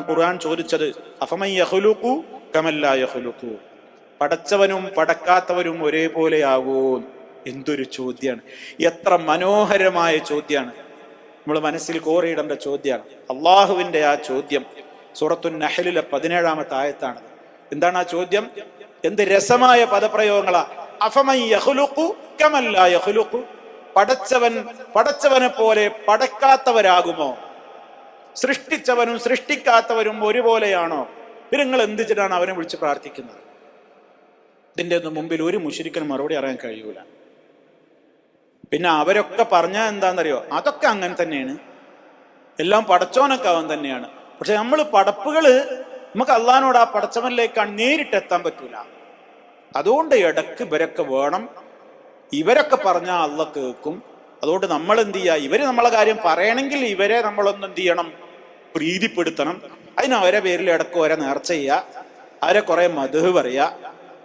ഖുർആൻ ചോദിച്ചത് അഫമൻ യഖ്ലുഖു കമല്ലാ യഖ്ലുഖു. പടച്ചവനും പടക്കാത്തവരും ഒരേപോലെയാകൂ എന്തൊരു ചോദ്യമാണ് എത്ര മനോഹരമായ ചോദ്യമാണ് നമ്മൾ മനസ്സിൽ കോറിയിടേണ്ട ചോദ്യമാണ് അള്ളാഹുവിന്റെ ആ ചോദ്യം സൂറത്തു നഹലിലെ പതിനേഴാമത്തെ ആയത്താണ്. എന്താണ് ആ ചോദ്യം? എന്ത് രസമായ പദപ്രയോഗങ്ങളാ. അഫമൻ യഖ്ലുഖു കമല്ലാ യഖ്ലുഖു. പടച്ചവൻ പടച്ചവനെ പോലെ പടക്കാത്തവരാകുമോ സൃഷ്ടിച്ചവനും സൃഷ്ടിക്കാത്തവരും ഒരുപോലെയാണോ? പിന്നെ നിങ്ങൾ എന്തിച്ചിട്ടാണ് അവനെ വിളിച്ച് പ്രാർത്ഥിക്കുന്നത്? ഇതിന്റെ ഒന്നും മുമ്പിൽ ഒരു മുഷിരിക്കനും മറുപടി അറിയാൻ കഴിയൂല. പിന്നെ അവരൊക്കെ പറഞ്ഞ എന്താണെന്നറിയോ? അതൊക്കെ അങ്ങനെ തന്നെയാണ്. എല്ലാം പടച്ചോനൊക്കെ അവൻ തന്നെയാണ്. പക്ഷെ നമ്മൾ പടപ്പുകൾ നമുക്ക് അള്ളഹാനോട് ആ പടച്ചവനിലേക്കാണ് നേരിട്ട് എത്താൻ പറ്റൂല. അതുകൊണ്ട് ഇടയ്ക്ക് ഇവരൊക്കെ വേണം. ഇവരൊക്കെ പറഞ്ഞാൽ അള്ള കേൾക്കും. അതുകൊണ്ട് നമ്മൾ എന്ത് ചെയ്യുക? ഇവർ നമ്മളെ കാര്യം പറയണമെങ്കിൽ ഇവരെ നമ്മളൊന്നും എന്ത് ചെയ്യണം? പ്രീതിപ്പെടുത്തണം. അതിന് അവരെ പേരിൽ ഇടയ്ക്ക് വരെ നേർച്ച ചെയ്യുക. അവരെ കുറെ മധു പറയുക.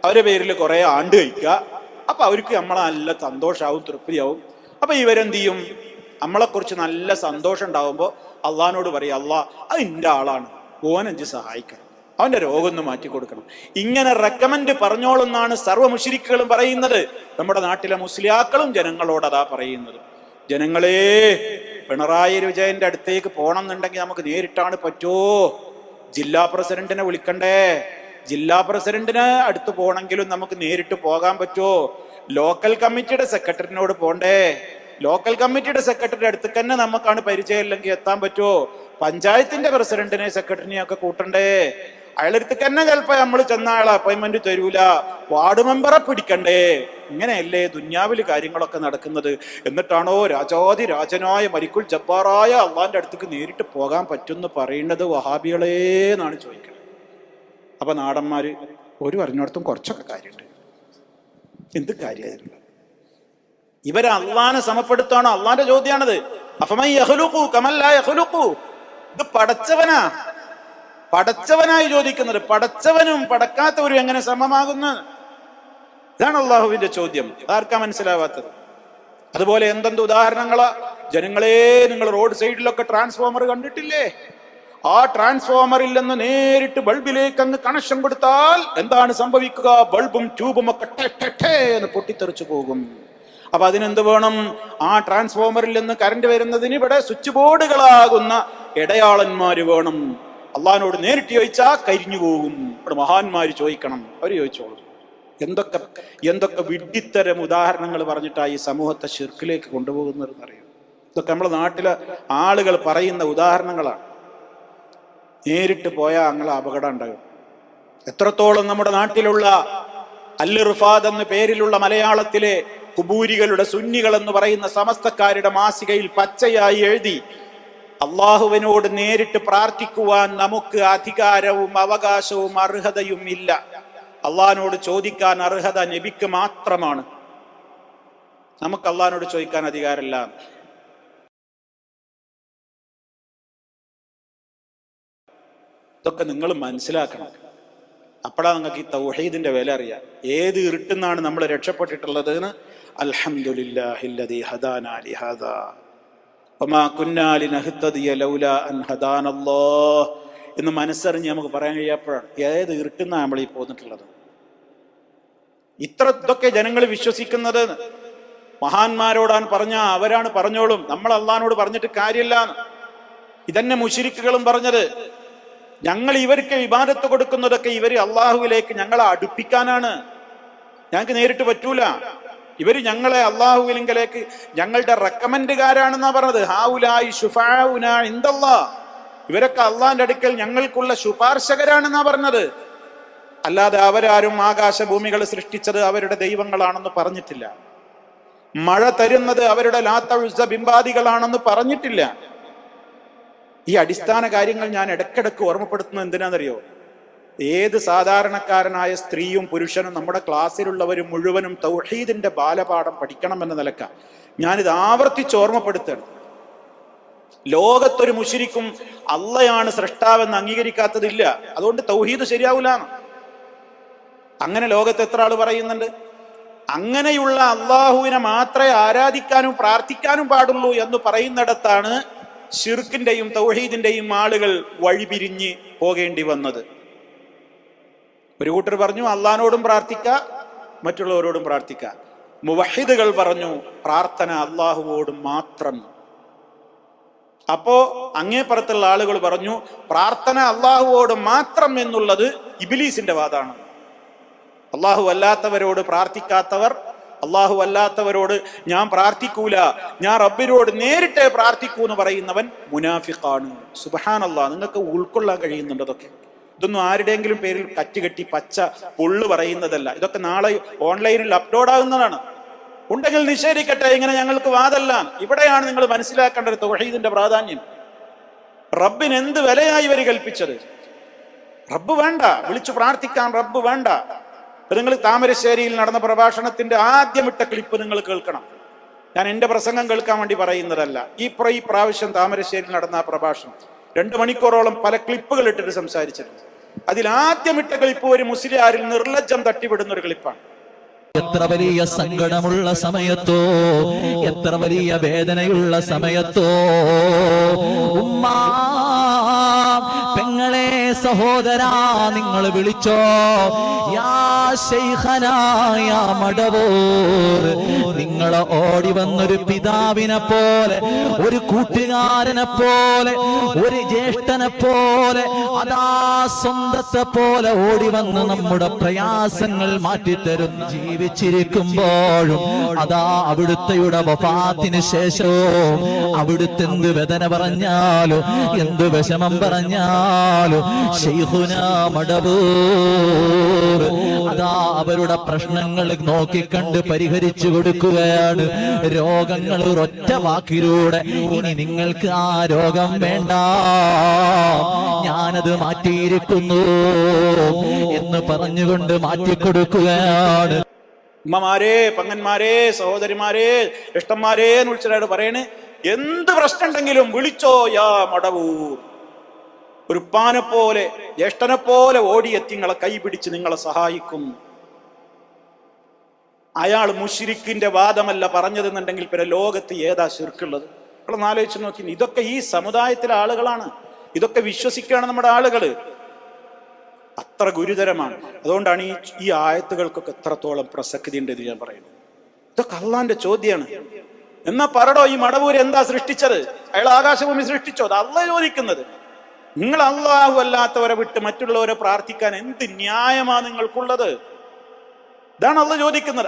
അവരെ പേരിൽ കുറെ ആണ്ട് കഴിക്കുക. അപ്പൊ അവർക്ക് നമ്മളെ നല്ല സന്തോഷാവും തൃപ്തിയാവും. അപ്പൊ ഇവരെന്ത് ചെയ്യും? നമ്മളെ നമ്മളെക്കുറിച്ച് നല്ല സന്തോഷം ഉണ്ടാവുമ്പോൾ അള്ളഹാനോട് പറയും അള്ളാഹ് അത് എന്റെ ആളാണ്. ഓനഞ്ച് സഹായിക്കണം. അവന്റെ രോഗം ഒന്ന് മാറ്റി കൊടുക്കണം. ഇങ്ങനെ റെക്കമെൻഡ് പറഞ്ഞോളെന്നാണ് സർവ മുഷിരിക്കുകളും പറയുന്നത്. നമ്മുടെ നാട്ടിലെ മുസ്ലിയാക്കളും ജനങ്ങളോട് അതാ പറയുന്നത്. ജനങ്ങളെ പിണറായി വിജയന്റെ അടുത്തേക്ക് പോകണം എന്നുണ്ടെങ്കിൽ നമുക്ക് നേരിട്ടാണ് പറ്റുമോ ജില്ലാ പ്രസിഡന്റിനെ വിളിക്കണ്ടേ? ജില്ലാ പ്രസിഡന്റിന് അടുത്ത് പോകണമെങ്കിലും നമുക്ക് നേരിട്ട് പോകാൻ പറ്റുമോ ലോക്കൽ കമ്മിറ്റിയുടെ സെക്രട്ടറിനോട് പോണ്ടേ? ലോക്കൽ കമ്മിറ്റിയുടെ സെക്രട്ടറി അടുത്ത് തന്നെ നമുക്കാണ് പരിചയമില്ലെങ്കിൽ എത്താൻ പറ്റുമോ പഞ്ചായത്തിന്റെ പ്രസിഡന്റിനെ സെക്രട്ടറിനെയൊക്കെ കൂട്ടണ്ടേ? അയാളടുത്ത് തന്നെ ചിലപ്പോ നമ്മൾ ചെന്ന അപ്പോയിന്റ്മെന്റ് തരൂല? വാർഡ് മെമ്പറെ പിടിക്കണ്ടേ? ഇങ്ങനെയല്ലേ ദുന്യാവിൽ കാര്യങ്ങളൊക്കെ നടക്കുന്നത്? എന്നിട്ടാണോ രാജാതി രാജനായ മരിക്കുൽ ജബ്ബാറായ അള്ളാന്റെ അടുത്തേക്ക് നേരിട്ട് പോകാൻ പറ്റുമെന്ന് പറയുന്നത് വഹാബികളേന്നാണ് ചോദിക്കുന്നത്. അപ്പൊ നാടന്മാര് ഒരു പറഞ്ഞിടത്തും കുറച്ചൊക്കെ കാര്യമുണ്ട്. എന്ത് കാര്യമായിരുന്നു? ഇവരെ അള്ളാനെ സമപ്പെടുത്താണോ? അള്ളാന്റെ ചോദ്യമാണത് അഫമൈ യഹ്ലുഖു കമല്ലാ യഹ്ലുഖു. ഇത് പടച്ചവനാ. പടച്ചവനായി ചോദിക്കുന്നത് പടച്ചവനും പടക്കാത്തവരും എങ്ങനെ സമമാകുന്നു? ഇതാണ് അള്ളാഹുവിന്റെ ചോദ്യം. അതാർക്കാ മനസ്സിലാവാത്തത്? അതുപോലെ എന്തെന്ത് ഉദാഹരണങ്ങളാ? ജനങ്ങളെ നിങ്ങൾ റോഡ് സൈഡിലൊക്കെ ട്രാൻസ്ഫോമർ കണ്ടിട്ടില്ലേ? ആ ട്രാൻസ്ഫോമറിൽ നിന്ന് നേരിട്ട് ബൾബിലേക്ക് അങ്ങ് കണക്ഷൻ കൊടുത്താൽ എന്താണ് സംഭവിക്കുക? ബൾബും ട്യൂബും ഒക്കെ എന്ന് പൊട്ടിത്തെറിച്ചു പോകും. അപ്പൊ അതിനെന്ത് വേണം? ആ ട്രാൻസ്ഫോമറിൽ നിന്ന് കറണ്ട് വരുന്നതിന് ഇവിടെ സ്വിച്ച് ബോർഡുകളാകുന്ന ഇടയാളന്മാര് വേണം. അള്ളഹാനോട് നേരിട്ട് ചോദിച്ചാൽ കരിഞ്ഞു പോകും. അവിടെ മഹാന്മാർ ചോദിക്കണം. അവർ ചോദിച്ചോളൂ. എന്തൊക്കെ എന്തൊക്കെ വിഡ്ഢിത്തരം ഉദാഹരണങ്ങൾ പറഞ്ഞിട്ടാണ് ഈ സമൂഹത്തെ ഷിർക്കിലേക്ക് കൊണ്ടുപോകുന്നതെന്ന് അറിയാം ഇതൊക്കെ നമ്മുടെ നാട്ടിലെ ആളുകൾ പറയുന്ന ഉദാഹരണങ്ങളാണ്. നേരിട്ട് പോയാൽ അങ്ങനെ അപകടം ഉണ്ടാകും. എത്രത്തോളം നമ്മുടെ നാട്ടിലുള്ള അല്ലിറുഫാദ് എന്ന പേരിലുള്ള മലയാളത്തിലെ കുബൂരികളുടെ സുന്നികൾ എന്ന് പറയുന്ന സമസ്തക്കാരുടെ മാസികയിൽ പച്ചയായി എഴുതി അള്ളാഹുവിനോട് നേരിട്ട് പ്രാർത്ഥിക്കുവാൻ നമുക്ക് അധികാരവും അവകാശവും അർഹതയും ഇല്ല. അള്ളഹാനോട് ചോദിക്കാൻ അർഹത നബിക്ക് മാത്രമാണ്. നമുക്ക് അള്ളഹാനോട് ചോദിക്കാൻ അധികാരമില്ല. ഇതൊക്കെ നിങ്ങൾ മനസ്സിലാക്കണം. അപ്പോഴാ നിങ്ങൾക്ക് ഈ തൗഹീദിന്റെ വില അറിയാം. ഏത് ഇരുട്ടുന്നാണ് നമ്മൾ രക്ഷപ്പെട്ടിട്ടുള്ളത് എന്ന് എന്ന് മനസ്സറിഞ്ഞ് നമുക്ക് പറയാൻ കഴിയപ്പോഴാണ് ഏത് ഇരുട്ടുന്നാണ് നമ്മൾ ഈ പോന്നിട്ടുള്ളത്? ഇത്ര ഇതൊക്കെ ജനങ്ങൾ വിശ്വസിക്കുന്നത് മഹാന്മാരോടാണ് പറഞ്ഞ അവരാണ് പറഞ്ഞോളും. നമ്മൾ അള്ളഹാനോട് പറഞ്ഞിട്ട് കാര്യമില്ല ഇതന്നെ മുഷിരിക്കുകളും പറഞ്ഞത്. ഞങ്ങൾ ഇവർക്ക് വിവാദത്ത് കൊടുക്കുന്നതൊക്കെ ഇവർ അള്ളാഹുവിലേക്ക് ഞങ്ങളെ അടുപ്പിക്കാനാണ്. ഞങ്ങൾക്ക് നേരിട്ട് പറ്റൂല. ഇവർ ഞങ്ങളെ അള്ളാഹുവിലെങ്കിലേക്ക് ഞങ്ങളുടെ റെക്കമെൻഡുകാരാണെന്നാ പറഞ്ഞത്. ഹാവുലായി ഷുഫാവുന ഇവരൊക്കെ അള്ളാന്റെ അടുക്കൽ ഞങ്ങൾക്കുള്ള ശുപാർശകരാണെന്നാ പറഞ്ഞത്. അല്ലാതെ അവരാരും ആകാശഭൂമികൾ സൃഷ്ടിച്ചത് അവരുടെ ദൈവങ്ങളാണെന്ന് പറഞ്ഞിട്ടില്ല. മഴ തരുന്നത് അവരുടെ ലാത്ത ബിംബാദികളാണെന്ന് പറഞ്ഞിട്ടില്ല. ഈ അടിസ്ഥാന കാര്യങ്ങൾ ഞാൻ ഇടയ്ക്കിടയ്ക്ക് ഓർമ്മപ്പെടുത്തുന്നത് എന്തിനാണെന്നറിയോ? ഏത് സാധാരണക്കാരനായ സ്ത്രീയും പുരുഷനും നമ്മുടെ ക്ലാസ്സിലുള്ളവരും മുഴുവനും തൗഹീദിന്റെ ബാലപാഠം പഠിക്കണമെന്ന നിലക്ക. ഞാനിത് ആവർത്തിച്ച് ഓർമ്മപ്പെടുത്തുകയാണ്. ലോകത്തൊരു മുഷിരിക്കും അള്ളയാണ് സൃഷ്ടാവെന്ന് അംഗീകരിക്കാത്തതില്ല. അതുകൊണ്ട് തൗഹീദ് ശരിയാവൂല അങ്ങനെ ലോകത്ത് എത്ര ആൾ പറയുന്നുണ്ട്? അങ്ങനെയുള്ള അള്ളാഹുവിനെ മാത്രമേ ആരാധിക്കാനും പ്രാർത്ഥിക്കാനും പാടുള്ളൂ എന്ന് പറയുന്നിടത്താണ് ഷിർക്കിന്റെയും തൗഹീദിന്റെയും ആളുകൾ വഴിപിരിഞ്ഞ് പോകേണ്ടി വന്നത്. ഒരു കൂട്ടർ പറഞ്ഞു അള്ളഹാനോടും പ്രാർത്ഥിക്ക മറ്റുള്ളവരോടും പ്രാർത്ഥിക്ക. മുവഹിദുകൾ പറഞ്ഞു പ്രാർത്ഥന അള്ളാഹുവോട് മാത്രം. അപ്പോ അങ്ങേപ്പുറത്തുള്ള ആളുകൾ പറഞ്ഞു പ്രാർത്ഥന അള്ളാഹുവോട് മാത്രം എന്നുള്ളത് ഇബിലീസിന്റെ വാദാണ്. അള്ളാഹു അല്ലാത്തവരോട് പ്രാർത്ഥിക്കാത്തവർ അള്ളാഹു അല്ലാത്തവരോട് ഞാൻ പ്രാർത്ഥിക്കൂല ഞാൻ റബ്ബിനോട് നേരിട്ടേ പ്രാർത്ഥിക്കൂ എന്ന് പറയുന്നവൻ മുനാഫിഖാണ്. സുബഹാൻ അള്ളാഹ് നിങ്ങൾക്ക് ഉൾക്കൊള്ളാൻ കഴിയുന്നുണ്ട് അതൊക്കെ ഇതൊന്നും ആരുടെയെങ്കിലും പേരിൽ കറ്റുകെട്ടി പച്ച പൊള്ളു പറയുന്നതല്ല. ഇതൊക്കെ നാളെ ഓൺലൈനിൽ അപ്ലോഡ് ആകുന്നതാണ്. ഉണ്ടെങ്കിൽ നിഷേധിക്കട്ടെ ഇങ്ങനെ ഞങ്ങൾക്ക് വാദല്ല ഇവിടെയാണ് നിങ്ങൾ മനസ്സിലാക്കേണ്ടത് തൊഹീദിന്റെ പ്രാധാന്യം. റബ്ബിന് എന്ത് വിലയായി ഇവർ കൽപ്പിച്ചത്? റബ്ബ് വേണ്ട വിളിച്ചു പ്രാർത്ഥിക്കാൻ റബ്ബ് വേണ്ട. നിങ്ങൾ താമരശ്ശേരിയിൽ നടന്ന പ്രഭാഷണത്തിന്റെ ആദ്യമിട്ട ക്ലിപ്പ് നിങ്ങൾ കേൾക്കണം. ഞാൻ എന്റെ പ്രസംഗം കേൾക്കാൻ വേണ്ടി പറയുന്നതല്ല. ഈ ഈ പ്രാവശ്യം താമരശ്ശേരിയിൽ നടന്ന പ്രഭാഷണം. രണ്ട് മണിക്കൂറോളം പല ക്ലിപ്പുകൾ ഇട്ടിട്ട് സംസാരിച്ചിട്ടുണ്ട്. അതിൽ ആദ്യമിട്ട കളിപ്പ് ഒരു മുസ്ലിയാരിൽ നിർലജ്ജം തട്ടിവിടുന്ന ഒരു കളിപ്പാണ് എത്ര വലിയ സങ്കടമുള്ള സമയത്തോ എത്ര വലിയ വേദനയുള്ള സമയത്തോ ഉമ്മ പെങ്ങളെ സഹോദരാ നിങ്ങൾ വിളിച്ചോ? യാ ശൈഖനായ മടവൂർ. നിങ്ങൾ ഓടി വന്നൊരു പിതാവിനെ പോലെ ഒരു കൂട്ടുകാരനെ പോലെ ഒരു ജ്യേഷ്ഠനെ പോലെ അതാ സ്വന്തത്തെ പോലെ ഓടി വന്ന് നമ്മുടെ പ്രയാസങ്ങൾ മാറ്റിത്തരും ജീവിച്ചിരിക്കുമ്പോഴും അതാ അവിടുത്തെയുടെ വഫാത്തിന് ശേഷവും അവിടുത്തെ എന്ത് വേദന പറഞ്ഞാലും എന്ത് വിഷമം പറഞ്ഞാലും അതാ അവരുടെ പ്രശ്നങ്ങൾ നോക്കിക്കണ്ട് പരിഹരിച്ചു കൊടുക്കുകയാണ്. രോഗങ്ങൾ ഒരൊറ്റ വാക്കിലൂടെ ഇനി നിങ്ങൾക്ക് ആ രോഗം വേണ്ട. ഞാനത് മാറ്റിയിരിക്കുന്നു എന്ന് പറഞ്ഞുകൊണ്ട് മാറ്റിക്കൊടുക്കുകയാണ്. ഉമ്മമാരെ പങ്ങന്മാരെ സഹോദരിമാരെ ഇഷ്ടന്മാരെ എന്ന് വിളിച്ചതായിട്ട് പറയണേ. എന്ത് പ്രശ്നം ഉണ്ടെങ്കിലും വിളിച്ചോ യാ മടവൂർ. ഒരു പാനെ പോലെ ജ്യേഷ്ഠനെ പോലെ ഓടിയെത്തി നിങ്ങളെ കൈപിടിച്ച് നിങ്ങളെ സഹായിക്കും. അയാൾ മുഷിരിക്കിന്റെ വാദമല്ല പറഞ്ഞതെന്നുണ്ടെങ്കിൽ പിന്നെ ലോകത്ത് ഏതാ ശിർക്കുള്ളത്? നിങ്ങളൊന്ന് ആലോചിച്ച് നോക്കി ഇതൊക്കെ ഈ സമുദായത്തിലെ ആളുകളാണ്. ഇതൊക്കെ വിശ്വസിക്കുകയാണ് നമ്മുടെ ആളുകൾ. അത്ര ഗുരുതരമാണ്. അതുകൊണ്ടാണ് ഈ ഈ ആയത്തുകൾക്കൊക്കെ എത്രത്തോളം പ്രസക്തി ഉണ്ട് എന്ന് ഞാൻ പറയുന്നത്. ഇതൊക്കെ അള്ളാന്റെ ചോദ്യമാണ് എന്നാ പറടോ ഈ മടവൂര് എന്താ സൃഷ്ടിച്ചത്? അയാൾ ആകാശഭൂമി സൃഷ്ടിച്ചോ? അത് അല്ല ചോദിക്കുന്നത്. നിങ്ങൾ അള്ളാഹു അല്ലാത്തവരെ വിട്ട് മറ്റുള്ളവരെ പ്രാർത്ഥിക്കാൻ എന്ത് ന്യായമാ നിങ്ങൾക്കുള്ളത്? ഇതാണ് അല്ല ചോദിക്കുന്നത്.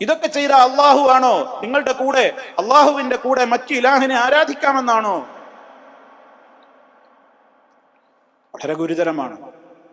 ഇതൊക്കെ ചെയ്ത അള്ളാഹു ആണോ? നിങ്ങളുടെ കൂടെ അള്ളാഹുവിന്റെ കൂടെ മറ്റു ഇലാഹിനെ ആരാധിക്കാമെന്നാണോ? വളരെ ഗുരുതരമാണ്.